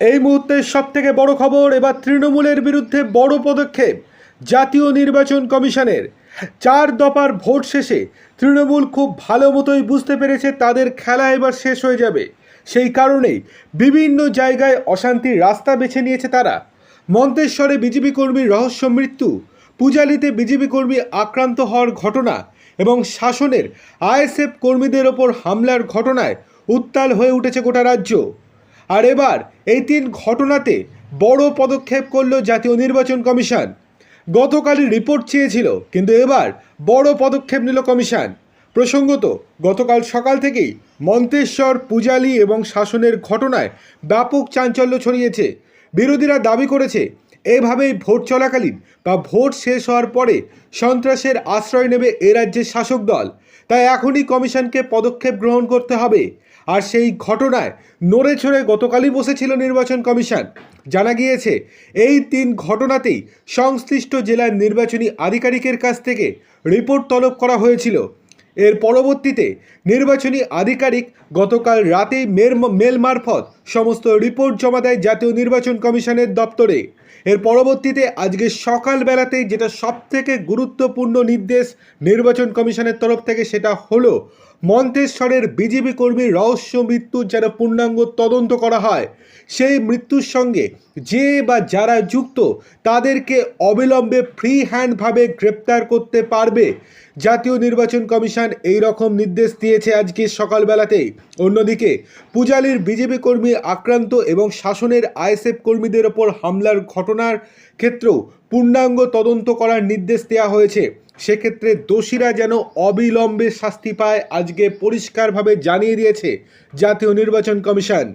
এই মুহূর্তের সব থেকে বড় খবর, এবার তৃণমূলের বিরুদ্ধে বড় পদক্ষেপ, জাতীয় নির্বাচন কমিশনের। চার দফার ভোট শেষে তৃণমূল খুব ভালো মতোই বুঝতে পেরেছে তাদের খেলা এবার শেষ হয়ে যাবে। সেই কারণেই বিভিন্ন জায়গায় অশান্তির রাস্তা বেছে নিয়েছে তারা। মন্তেশ্বরে বিজেপি কর্মীর রহস্য মৃত্যু, পূজালিতে বিজেপি কর্মী আক্রান্ত হওয়ার ঘটনা এবং শাসনের আইএসএফ কর্মীদের ওপর হামলার ঘটনায় উত্তাল হয়ে উঠেছে গোটা রাজ্য। আর এবার এই তিন ঘটনাতে বড় পদক্ষেপ করল জাতীয় নির্বাচন কমিশন। গতকালই রিপোর্ট চেয়েছিল, কিন্তু এবার বড় পদক্ষেপ নিল কমিশন। প্রসঙ্গত, গতকাল সকাল থেকেই মন্তেশ্বর, পূজালি এবং শাসনের ঘটনায় ব্যাপক চাঞ্চল্য ছড়িয়েছে। বিরোধীরা দাবি করেছে, এভাবেই ভোট চলাকালীন বা ভোট শেষ হওয়ার পরে সন্ত্রাসের আশ্রয় নেবে এ রাজ্যের শাসক দল। তাই এখনই কমিশনকে পদক্ষেপ গ্রহণ করতে হবে। আর সেই ঘটনায় নড়ে ছড়ে গতকালই বসেছিল নির্বাচন কমিশন। জানা গিয়েছে, এই তিন ঘটনাতেই সংশ্লিষ্ট জেলার নির্বাচনী আধিকারিকের কাছ থেকে রিপোর্ট তলব করা হয়েছিল। এর পরবর্তীতে নির্বাচনী আধিকারিক গতকাল রাতেই মের মেল মারফত সমস্ত রিপোর্ট জমা দেয় জাতীয় নির্বাচন কমিশনের দপ্তরে। এর পরবর্তীতে আজকে সকালবেলাতেই যেটা সবথেকে গুরুত্বপূর্ণ নির্দেশ নির্বাচন কমিশনের তরফ থেকে সেটা হলো, মন্তেশ্বরের বিজেপি কর্মীর রহস্য মৃত্যুর যেন পূর্ণাঙ্গ তদন্ত করা হয়। সেই মৃত্যুর সঙ্গে যে বা যারা যুক্ত, তাদেরকে অবিলম্বে ফ্রি হ্যান্ডভাবে গ্রেপ্তার করতে পারবে। জাতীয় নির্বাচন কমিশন এই রকম নির্দেশ দিয়েছে আজকে সকালবেলাতেই অন্যদিকে, পূজালির বিজেপি কর্মী আক্রান্ত এবং শাসনের আইএসএফ কর্মীদের ওপর হামলার ঘটনার ক্ষেত্রেও পূর্ণাঙ্গ তদন্ত করার নির্দেশ দেওয়া হয়েছে। সেক্ষেত্রে দোষীরা যেন অবিলম্বে শাস্তি পায় আজকে পরিষ্কারভাবে জানিয়ে দিয়েছে জাতীয় নির্বাচন কমিশন।